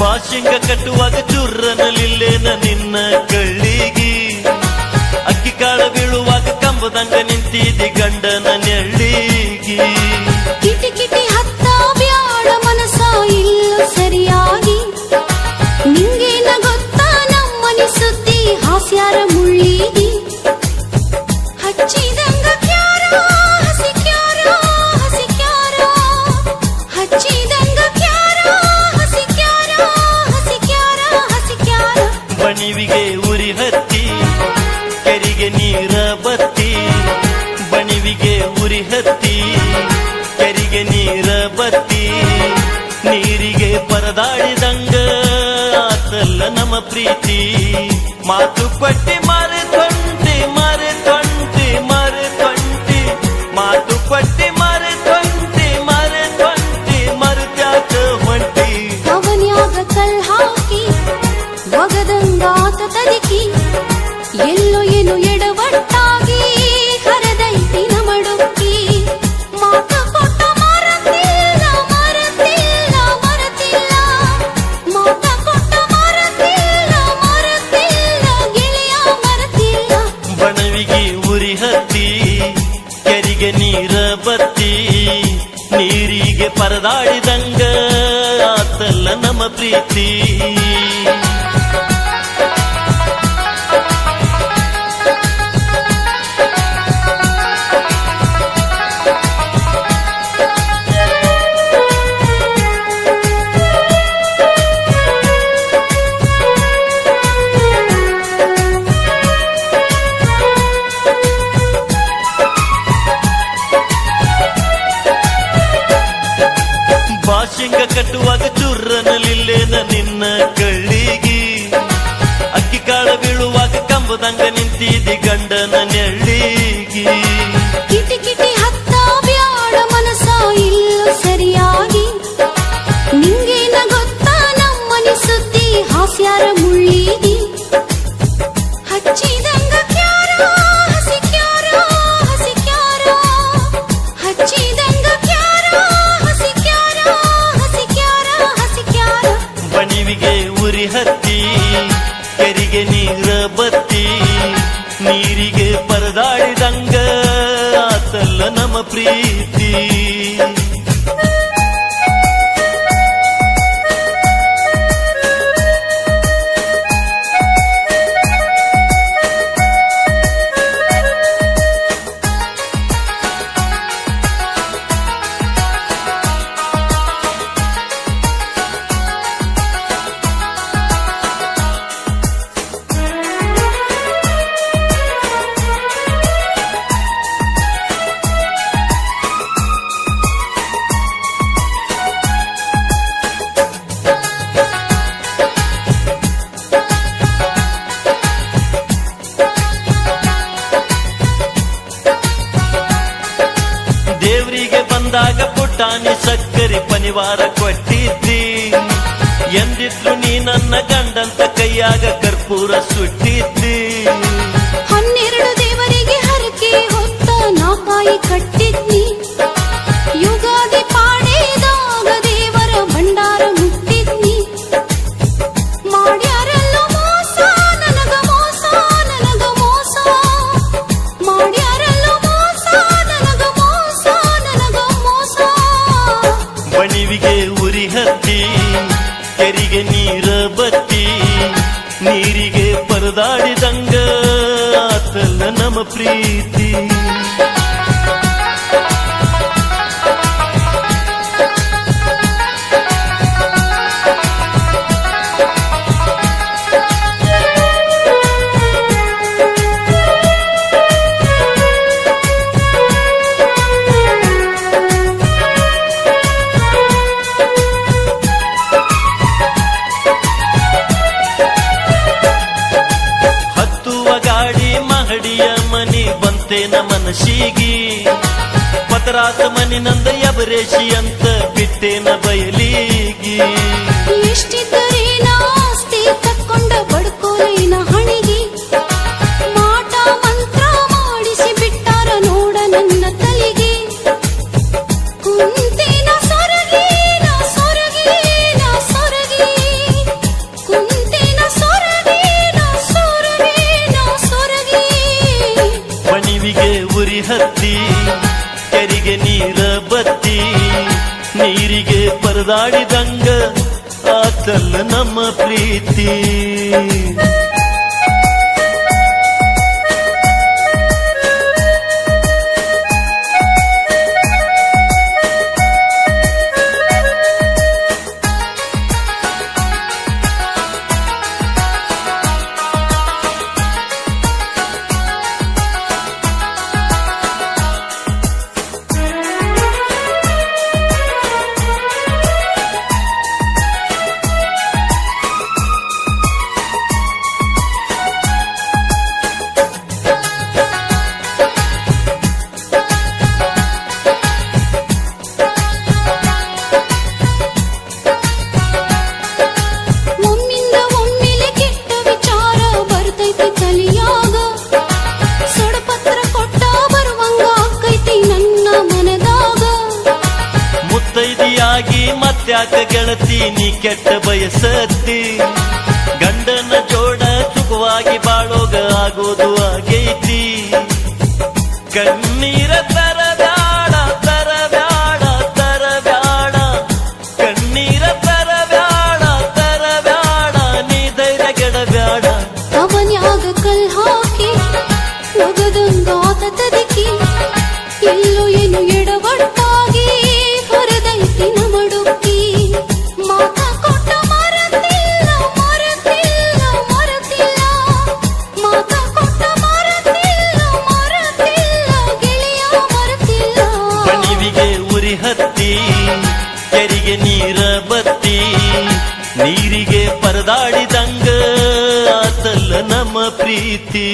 ಬಾಶಿಂಗ ಕಟ್ಟುವಾಗ ಚುರ್ರನಲಿಲ್ಲೇನ ನಿನ್ನ ಕಳ್ಳಿಗಿ. ಅಕ್ಕಿ ಕಾಳ ಬೀಳುವಾಗ ಕಂಬದಂಗ ನಿಂತಿದಿ ಗಂಡನ ನೆಳ್ಳಿಗಿ. ಕಿಟಿ ಕಿಟಿ ಹತ್ತ ನೀರ ಬತ್ತಿ ನೀರಿಗೆ ಪರದಾಡಿದಂಗ ಆತಲ್ಲ ನಮ್ಮ ಪ್ರೀತಿ. ಮಾತು ಕೊಟ್ಟಿ ಮಾರೆ ಪರದಾಡಿದಂಗ ಆತಲ್ಲ ನಮ್ಮ ಪ್ರೀತಿ. ನಿನ್ನ ಕಳ್ಳಿಗಿ ಅಕ್ಕಿ ಕಾಳ ಬೀಳುವಾಗ ಕಂಬದಂಗ ನಿಂತಿದಿ ಗಂಡನ ಬಣಿವಿಗೆ ಉರಿ ಹತ್ತಿ ಕೆರಿಗೆ ನೀರ ಬತ್ತಿ ನೀರಿಗೆ ಪರದಾಡಿದಂಗ ಆತಲ್ಲ ನಮ್ಮ ಪ್ರೀತಿ. ಎಂದಿದ್ರು ನೀ ನನ್ನ ಗಂಡಂತ ಕೈಯಾಗ ಕರ್ಪೂರ ಸುಟ್ಟಿದ್ದಿ. ಹನ್ನೆರಡು ದೇವರಿಗೆ ಹರಕೆ ಹೊತ್ತ ನಾಕಾಯಿ ಕಟ್ಟಿದ್ನಿ ನೀರ ಬತ್ತಿ ನೀರಿಗೆ ಪರದಾಡಿದಂಗ ಆತಲ್ಲ ನಮ್ಮ ಪ್ರೀತಿ. ಮನಿ ಮನಸಿಗಿ ಪತರಾತ ಮನಿ ನಂದ ಯಬರೇಶಿ ಅಂತ ಬಿತ್ತೇನ ಬಯಲಿಗಿ ಪರದಾಡಿದಂಗ ಆತಲ್ಲ ನಮ್ಮ ಪ್ರೀತಿ. ಮತ್ತ್ಯಾಕ ಗೆಳತಿ ನೀ ಕೆಟ್ಟ ಬಯಸತ್ತಿ ಗಂಡನ ಜೋಡ ಸುಖವಾಗಿ ಬಾಳೋಗ ಆಗೋದು ಆಗೈತಿ. ಕಣ್ಣೀರ ತರಬ್ಯಾಡ ತರಬ್ಯಾಡ ತರಬ್ಯಾಡ ಕಣ್ಣೀರ ತರಬ್ಯಾಡ ತರಬ್ಯಾಡ ನೀ ಧೈರ್ಯ ಗೆಡಬ್ಯಾಡ ಅವನ್ಯಾಗ ಕಲ್ ಹಾಕಿ ಒಗದಂಗಾತ ತದಕಿ, ಎಲ್ಲೋ ಪರದಾಡಿದಂಗ ಆತಲ್ಲ ನಮ್ಮ ಪ್ರೀತಿ.